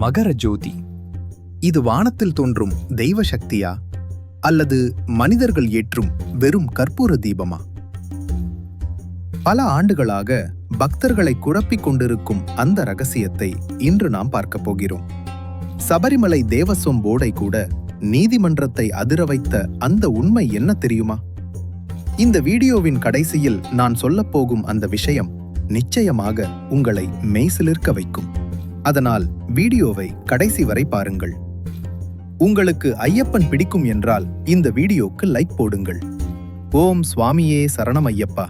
மகர ஜோதி. இது வானத்தில் தோன்றும் தெய்வ சக்தியா? அல்லது மனிதர்கள் ஏற்றும் வெறும் கற்பூர தீபமா? பல ஆண்டுகளாக பக்தர்களை குழப்பிக் கொண்டிருக்கும் அந்த ரகசியத்தை இன்று நாம் பார்க்கப் போகிறோம். சபரிமலை தேவஸ்வம் போர்டை கூட நீதிமன்றத்தை அதிர வைத்த அந்த உண்மை என்ன தெரியுமா? இந்த வீடியோவின் கடைசியில் நான் சொல்லப் போகும் அந்த விஷயம் நிச்சயமாக உங்களை மெய்சிலிர்க்க வைக்கும். அதனால் வீடியோவை கடைசி வரை பாருங்கள். உங்களுக்கு ஐயப்பன் பிடிக்கும் என்றால் இந்த வீடியோக்கு லைக் போடுங்கள். ஓம் சுவாமியே சரணம் ஐயப்பா.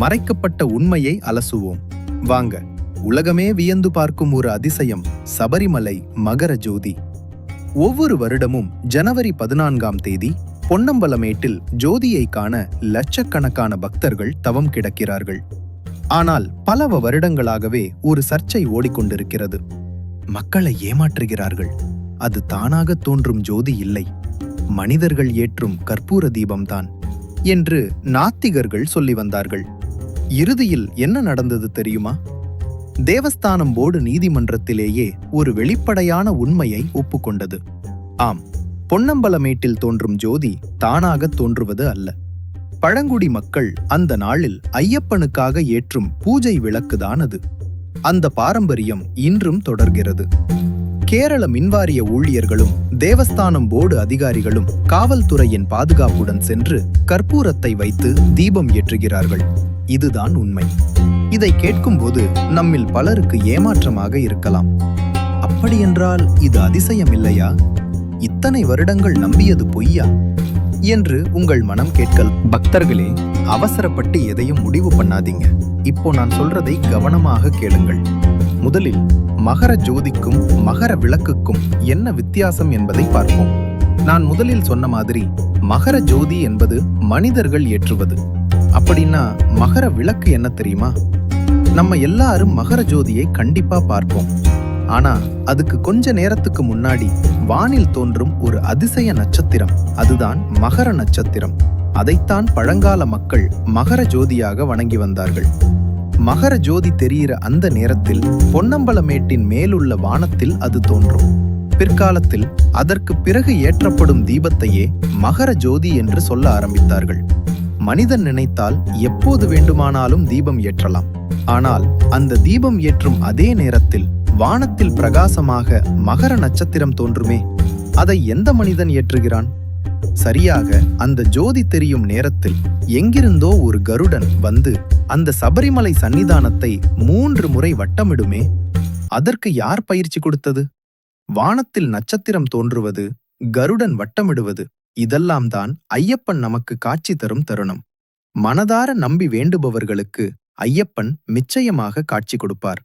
மறைக்கப்பட்ட உண்மையை அலசுவோம். வாங்க உலகமே வியந்து பார்க்கும் ஒரு அதிசயம் சபரிமலை மகர ஜோதி. ஒவ்வொரு வருடமும் ஜனவரி பதினான்காம் தேதி பொன்னம்பலமேட்டில் ஜோதியை காண லட்சக்கணக்கான பக்தர்கள் தவம் கிடக்கிறார்கள். ஆனால் பல வருடங்களாகவே ஒரு சர்ச்சை ஓடிக்கொண்டிருக்கிறது. மக்களை ஏமாற்றுகிறார்கள். அது தானாக தோன்றும் ஜோதி இல்லை. மனிதர்கள் ஏற்றும் கற்பூர தீபம்தான் என்று நாத்திகர்கள் சொல்லி வந்தார்கள். இறுதியில் என்ன நடந்தது தெரியுமா? தேவஸ்தானம் போர்டு நீதிமன்றத்திலேயே ஒரு வெளிப்படையான உண்மையை ஒப்புக்கொண்டது. ஆம் பொன்னம்பலமேட்டில் தோன்றும் ஜோதி தானாக தோன்றுவது அல்ல. பழங்குடி மக்கள் அந்த நாளில் ஐயப்பனுக்காக ஏற்றும் பூஜை விளக்குதான் அது. அந்த பாரம்பரியம் இன்றும் தொடர்கிறது. கேரள மின்வாரிய ஊழியர்களும் தேவஸ்தானம் போர்டு அதிகாரிகளும் காவல்துறையின் பாதுகாப்புடன் சென்று கற்பூரத்தை வைத்து தீபம் ஏற்றுகிறார்கள். இதுதான் உண்மை. இதை கேட்கும்போது நம்மில் பலருக்கு ஏமாற்றமாக இருக்கலாம். அப்படியென்றால் இது அதிசயம் இல்லையா இத்தனை வருடங்கள் நம்பியது பொய்யா? என்று உங்கள் மனம் கேட்கல். பக்தர்களே அவசரப்பட்டு எதையும் முடிவு பண்ணாதீங்க. இப்போ நான் சொல்றதை கவனமாக கேளுங்கள். முதலில் மகர ஜோதிக்கும் மகர விளக்குக்கும் என்ன வித்தியாசம் என்பதை பார்ப்போம். நான் முதலில் சொன்ன மாதிரி மகர ஜோதி என்பது மனிதர்கள் ஏற்றுவது. அப்படின்னா மகர விளக்கு என்ன தெரியுமா? நம்ம எல்லாரும் மகர ஜோதியை கண்டிப்பா பார்ப்போம். ஆனா அதுக்கு கொஞ்ச நேரத்துக்கு முன்னாடி வானில் தோன்றும் ஒரு அதிசய நட்சத்திரம். அதுதான் மகர நட்சத்திரம். அதைத்தான் பழங்கால மக்கள் மகர ஜோதியாக வணங்கி வந்தார்கள். மகர ஜோதி தெரிகிற அந்த நேரத்தில் பொன்னம்பலமேட்டின் மேலுள்ள வானத்தில் அது தோன்றும். பிற்காலத்தில் அதற்கு பிறகு ஏற்றப்படும் தீபத்தையே மகர ஜோதி என்று சொல்ல ஆரம்பித்தார்கள். மனிதன் நினைத்தால் எப்போது வேண்டுமானாலும் தீபம் ஏற்றலாம். ஆனால் அந்த தீபம் ஏற்றும் அதே நேரத்தில் வானத்தில் பிரகாசமாக மகர நட்சத்திரம் தோன்றுமே அதை எந்த மனிதன் ஏற்றுகிறான்? சரியாக அந்த ஜோதி தெரியும் நேரத்தில் எங்கிருந்தோ ஒரு கருடன் வந்து அந்த சபரிமலை சன்னிதானத்தை மூன்று முறை வட்டமிடுமே அதற்கு யார் பயிற்சி கொடுத்தது? வானத்தில் நட்சத்திரம் தோன்றுவது கருடன் வட்டமிடுவது இதெல்லாம் தான் ஐயப்பன் நமக்கு காட்சி தரும் தருணம். மனதார நம்பி வேண்டுபவர்களுக்கு ஐயப்பன் நிச்சயமாக காட்சி கொடுப்பார்.